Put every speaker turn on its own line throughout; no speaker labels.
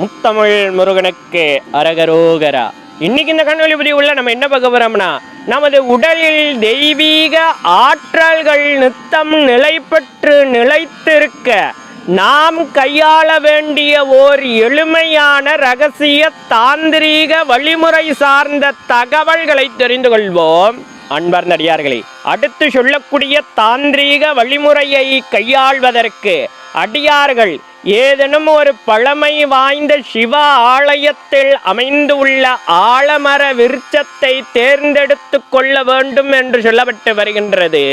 முத்தமிழ் முருகனுக்கு அரகரோகரா. இன்னைக்கு இந்த கண்ணொலி பதிவுள்ள நம்ம என்ன பார்க்க போறோம்னா நமது உடலில் தெய்வீக ஆற்றல்கள் நித்தம் நிலை பெற்று நிலைத்திருக்க நாம் கையாள வேண்டிய ஓர் எளிமையான ரகசிய தாந்திரீக வழிமுறை சார்ந்த தகவல்களை தெரிந்து கொள்வோம். அன்பர்ந்த நடிகார்களே அடுத்து சொல்லக்கூடிய தாந்திரீக வழிமுறையை கையாள்வதற்கு அடியார்கள் ஏதேனும் ஒரு பழமை வாய்ந்த சிவ ஆலயத்தில் அமைந்துள்ள ஆலமர விருட்சத்தை தேர்ந்தெடுத்து கொள்ள வேண்டும் என்று சொல்லப்பட்டு வருகின்றது.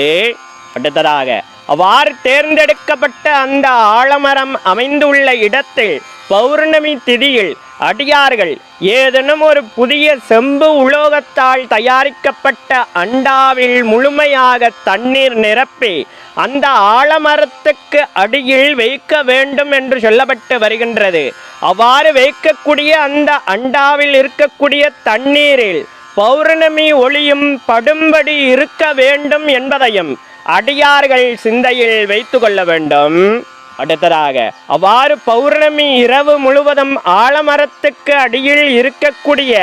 அடுத்ததாக அவ்வாறு தேர்ந்தெடுக்கப்பட்ட அந்த ஆலமரம் அமைந்துள்ள இடத்தில் பௌர்ணமி திதியில் அடியார்கள் ஏதேனும் ஒரு புதிய செம்பு உலோகத்தால் தயாரிக்கப்பட்ட அண்டாவில் முழுமையாக தண்ணீர் நிரப்பி அந்த ஆலமரத்துக்கு அடியில் வைக்க வேண்டும் என்று சொல்லப்பட்டு வருகின்றது. அவ்வாறு வைக்கக்கூடிய அந்த அண்டாவில் இருக்கக்கூடிய தண்ணீரில் பௌர்ணமி ஒளியும் படும்படி இருக்க வேண்டும் என்பதையும் அடியார்கள் சிந்தையில் வைத்து கொள்ள வேண்டும். அடுத்ததாக அவ்வாறு பௌர்ணமி இரவு முழுவதும் ஆலமரத்துக்கு அடியில் இருக்கக்கூடிய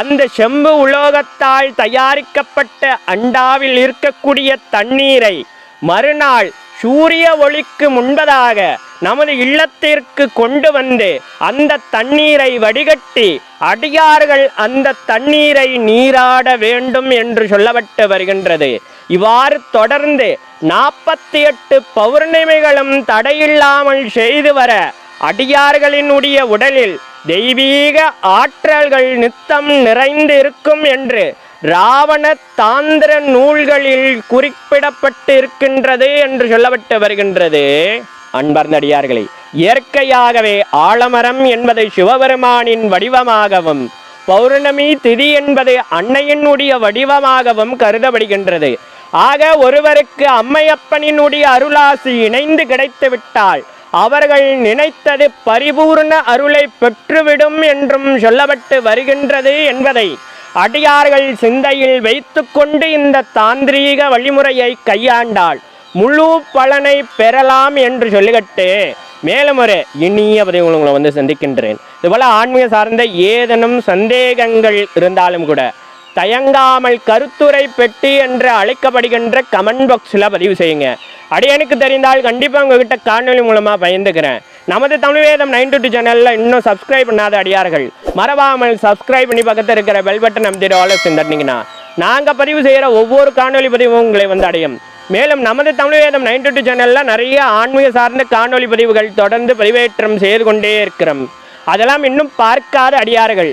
அந்த செம்பு உலோகத்தால் தயாரிக்கப்பட்ட அண்டாவில் இருக்கக்கூடிய தண்ணீரை மறுநாள் சூரிய ஒளிக்கு முன்பதாக நமது இல்லத்திற்கு கொண்டு வந்து அந்த தண்ணீரை வடிகட்டி அடியார்கள் அந்த தண்ணீரை நீராட வேண்டும் என்று சொல்லப்பட்டு வருகின்றது. இவ்வாறு தொடர்ந்து நாற்பத்தி எட்டு பௌர்ணமிகளும் தடையில்லாமல் செய்து வர அடியார்களினுடைய உடலில் தெய்வீக ஆற்றல்கள் நித்தம் நிறைந்து இருக்கும் என்று இராவண தாந்திர நூல்களில் குறிப்பிடப்பட்டு இருக்கின்றது என்று சொல்லப்பட்டு வருகின்றது. அன்பர்ந்தடியார்களே இயற்கையாகவே ஆலமரம் என்பது சிவபெருமானின் வடிவமாகவும் பௌர்ணமி திதி என்பது அன்னையினுடைய வடிவமாகவும் கருதப்படுகின்றது. ஆக ஒருவருக்கு அம்மையப்பனினுடைய அருளாசி இணைந்து கிடைத்துவிட்டால் அவர்கள் நினைத்தது பரிபூர்ண அருளை பெற்றுவிடும் என்றும் சொல்லப்பட்டு வருகின்றது என்பதை அடியார்கள் சிந்தையில் வைத்துக்கொண்டு இந்த தாந்திரீக வழிமுறையை கையாண்டால் முழு பலனை பெறலாம் என்று சொல்லிக்கிட்டு மேலும் ஒரு இனிய பதிவு உங்களை வந்து சந்திக்கின்றேன். இதுபோல் ஆன்மீக சார்ந்த ஏதேனும் சந்தேகங்கள் இருந்தாலும் கூட தயங்காமல் கருத்துரை பெட்டி என்று அழைக்கப்படுகின்ற கமெண்ட் பாக்ஸில் பதிவு செய்யுங்க. அடியனுக்கு தெரிந்தால் கண்டிப்பாக உங்ககிட்ட காணொலி மூலமாக பயந்துக்கிறேன் நமது தமிழ் வேதம் நைன் டு சேனலில் இன்னும் சப்ஸ்கிரைப் பண்ணாத அடியார்கள் மறவாமல் சப்ஸ்கிரைப் பண்ணி பக்கத்தில் இருக்கிற பெல் பட்டன் அமைத்திட்டு ஆலோ தட்டினீங்கன்னா நாங்கள் பதிவு செய்கிற ஒவ்வொரு காணொலி பதிவும் உங்களை வந்து அடையும். மேலும் நமது தமிழ் வேதம் நைன் டு சேனலில் நிறைய ஆன்மீக சார்ந்த காணொலி பதிவுகள் தொடர்ந்து பதிவேற்றம் செய்து கொண்டே இருக்கிறோம். அதெல்லாம் இன்னும் பார்க்காத அடியார்கள்